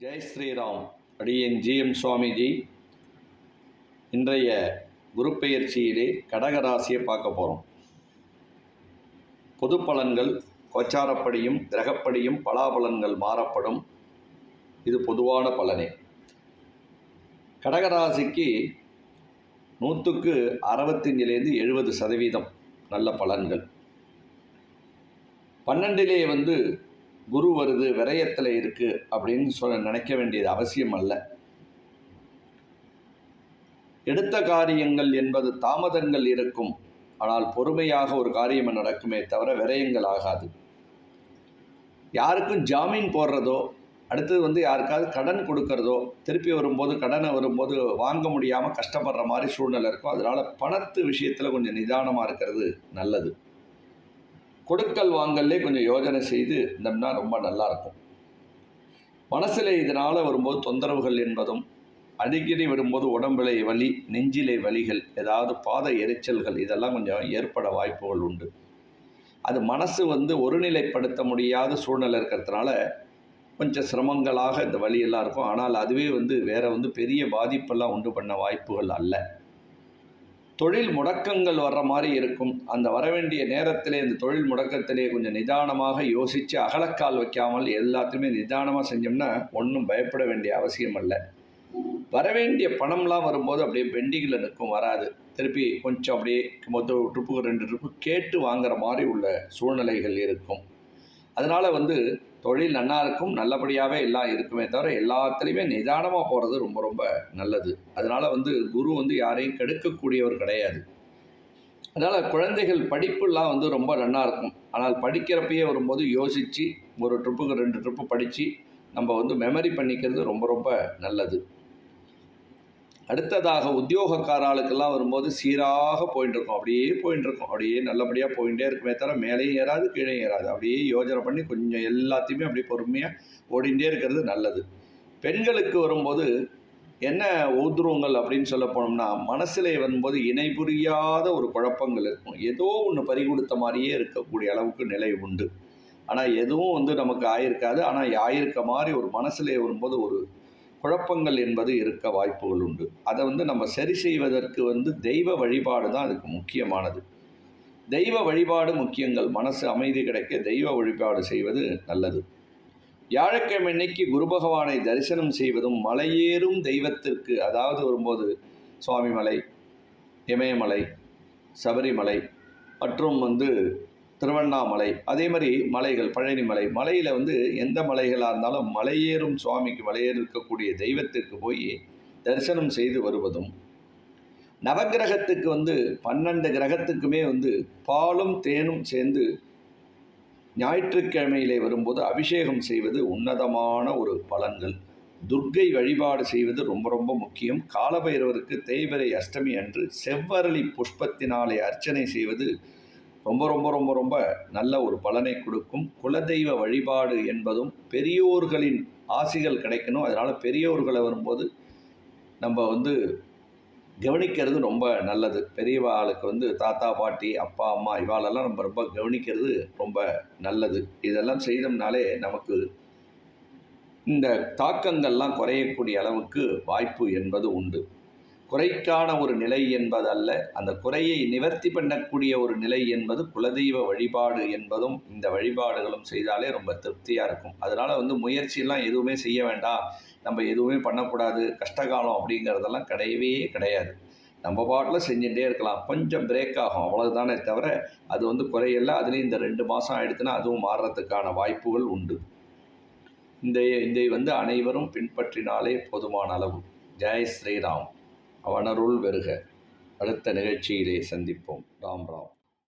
ஜெய் ஸ்ரீராம். அடியேன் ஜிஎம் சுவாமிஜி. இன்றைய குரு பெயர்ச்சியிலே கடகராசியை பார்க்க போகிறோம் பொது பலன்கள் கோச்சாரப்படியும் கிரகப்படியும் பலாபலன்கள் மாறப்படும். இது பொதுவான பலனே. கடகராசிக்கு நூற்றுக்கு அறுபத்தஞ்சிலேருந்து எழுபது சதவீதம் நல்ல பலன்கள். பன்னெண்டிலே வந்து குரு வருது விரயத்தில் இருக்குது அப்படின்னு சொல்ல நினைக்க வேண்டியது அவசியம் அல்ல. எடுத்த காரியங்கள் என்பது தாமதங்கள் இருக்கும். ஆனால் பொறுமையாக ஒரு காரியம் நடக்குமே தவிர விரயங்கள் ஆகாது. யாருக்கும் ஜாமீன் போடுறதோ அடுத்தது வந்து யாருக்காவது கடன் கொடுக்கறதோ திருப்பி வரும்போது கடனை வரும்போது வாங்க முடியாமல் கஷ்டப்படுற மாதிரி சூழ்நிலை இருக்கும். அதனால் பணத்து விஷயத்தில் கொஞ்சம் நிதானமாக இருக்கிறது நல்லது. கொடுக்கல் வாங்கல்லே கொஞ்சம் யோஜனை செய்து இருந்தோம்னா ரொம்ப நல்லாயிருக்கும். மனசில் இதனால் வரும்போது தொந்தரவுகள் என்பதும் அடிக்கடி வரும்போது உடம்பிலை வலி நெஞ்சிலை வலிகள் ஏதாவது பாத எரிச்சல்கள் இதெல்லாம் கொஞ்சம் ஏற்பட வாய்ப்புகள் உண்டு. அது மனசு வந்து ஒருநிலைப்படுத்த முடியாத சூழ்நிலை இருக்கிறதுனால கொஞ்சம் சிரமங்களாக இந்த வழியெல்லாம் இருக்கும். ஆனால் அதுவே வந்து வேறு வந்து பெரிய பாதிப்பெல்லாம் உண்டு பண்ண வாய்ப்புகள் அல்ல. தொழில் முடக்கங்கள் வர்ற மாதிரி இருக்கும். அந்த வரவேண்டிய நேரத்திலே இந்த தொழில் முடக்கத்திலே கொஞ்சம் நிதானமாக யோசித்து அகலக்கால் வைக்காமல் எல்லாத்தையுமே நிதானமாக செஞ்சோம்னா ஒன்றும் பயப்பட வேண்டிய அவசியம் அல்ல. வரவேண்டிய பணம்லாம் வரும்போது அப்படியே பெண்டிங்கில் நிற்கும் வராது. திருப்பி கொஞ்சம் அப்படியே மொத்த ட்ரிப்புக்கு ரெண்டு ட்ரிப்பு கேட்டு வாங்குற மாதிரி உள்ள சூழ்நிலைகள் இருக்கும். அதனால் வந்து தொழில் நல்லா இருக்கும் நல்லபடியாகவே எல்லாம் இருக்குமே தவிர எல்லாத்துலேயுமே நிதானமாக போகிறது ரொம்ப ரொம்ப நல்லது. அதனால் வந்து குரு வந்து யாரையும் கெடுக்கக்கூடியவர் கிடையாது. அதனால் குழந்தைகள் படிப்புலாம் வந்து ரொம்ப நல்லா இருக்கும். ஆனால் படிக்கிறப்பயே வரும்போது யோசித்து ஒரு ட்ரிப்புக்கு ரெண்டு ட்ரிப்பு படித்து நம்ம வந்து மெமரி பண்ணிக்கிறது ரொம்ப ரொம்ப நல்லது. அடுத்ததாக உத்தியோகக்காராளுக்கெல்லாம் வரும்போது சீராக போயிட்டு இருக்கும் அப்படியே போயிட்டு இருக்கும் அப்படியே நல்லபடியாக போயிட்டே இருக்குமே தவிர மேலேயும் ஏறாது கீழே ஏறாது. அப்படியே யோஜனை பண்ணி கொஞ்சம் எல்லாத்தையுமே அப்படியே பொறுமையாக ஓடிண்டே இருக்கிறது நல்லது. பெண்களுக்கு வரும்போது என்ன ஊதுருவங்கள் அப்படின்னு சொல்ல போனோம்னா மனசிலே வரும்போது இணை புரியாத ஒரு குழப்பங்கள் இருக்கும். ஏதோ ஒன்று பறிகொடுத்த மாதிரியே இருக்கக்கூடிய அளவுக்கு நிலை உண்டு. ஆனால் எதுவும் வந்து நமக்கு ஆயிருக்காது. ஆனால் ஆயிருக்க மாதிரி ஒரு மனசிலே வரும்போது ஒரு குழப்பங்கள் என்பது இருக்க வாய்ப்புகள் உண்டு. அதை வந்து நம்ம சரி செய்வதற்கு வந்து தெய்வ வழிபாடு தான் அதுக்கு முக்கியமானது. தெய்வ வழிபாடு முக்கியங்கள். மனசு அமைதி கிடைக்க தெய்வ வழிபாடு செய்வது நல்லது. வியாழக்கிழமை இன்னைக்கு குரு பகவானை தரிசனம் செய்வதும் மலையேறும் தெய்வத்திற்கு அதாவது வரும்போது சுவாமிமலை இமயமலை சபரிமலை மற்றும் வந்து திருவண்ணாமலை. அதே மாதிரி மலைகள் பழனி மலை. மலையில் வந்து எந்த மலைகளாக இருந்தாலும் மலையேறும் சுவாமிக்கு மலையேறி இருக்கக்கூடிய தெய்வத்திற்கு போய் தரிசனம் செய்து வருவதும் நவகிரகத்துக்கு வந்து பன்னெண்டு கிரகத்துக்குமே வந்து பாலும் தேனும் சேர்ந்து ஞாயிற்றுக்கிழமையிலே வரும்போது அபிஷேகம் செய்வது உன்னதமான ஒரு பலன்கள். துர்க்கை வழிபாடு செய்வது ரொம்ப ரொம்ப முக்கியம். காலபைரவருக்கு தேய்பிரை அஷ்டமி அன்று செவ்வரளி புஷ்பத்தினாலே அர்ச்சனை செய்வது ரொம்ப ரொம்ப ரொம்ப ரொம்ப நல்ல ஒரு பலனை கொடுக்கும். குலதெய்வ வழிபாடு என்பதும் பெரியோர்களின் ஆசிகள் கிடைக்கணும். அதனால் பெரியோர்களை வரும்போது நம்ம வந்து கவனிக்கிறது ரொம்ப நல்லது. பெரியவாளுக்கு வந்து தாத்தா பாட்டி அப்பா அம்மா இவாளெல்லாம் நம்ம ரொம்ப கவனிக்கிறது ரொம்ப நல்லது. இதெல்லாம் செய்தோம்னாலே நமக்கு இந்த தாக்கங்கள்லாம் குறையக்கூடிய அளவுக்கு வாய்ப்பு என்பது உண்டு. குறைக்கான ஒரு நிலை என்பதல்ல. அந்த குறையை நிவர்த்தி பண்ணக்கூடிய ஒரு நிலை என்பது குலதெய்வ வழிபாடு என்பதும் இந்த வழிபாடுகளும் செய்தாலே ரொம்ப திருப்தியாக இருக்கும். அதனால் வந்து முயற்சியெல்லாம் எதுவுமே செய்ய வேண்டாம். நம்ம எதுவுமே பண்ணக்கூடாது. கஷ்டகாலம் அப்படிங்கிறதெல்லாம் கிடையவே கிடையாது. நம்ம பாட்டில் செஞ்சுட்டே இருக்கலாம். கொஞ்சம் பிரேக் ஆகும். அவ்வளவுதானே தவிர அது வந்து குறையல்ல. அதுலேயும் இந்த ரெண்டு மாதம் ஆயிடுச்சுன்னா அதுவும் மாறுறதுக்கான வாய்ப்புகள் உண்டு. இந்த இதை வந்து அனைவரும் பின்பற்றினாலே போதுமான அளவு. ஜெய் ஸ்ரீராம். அவனருள் வருக. அடுத்த நிகழ்ச்சியிலே சந்திப்போம். ராம் ராம்.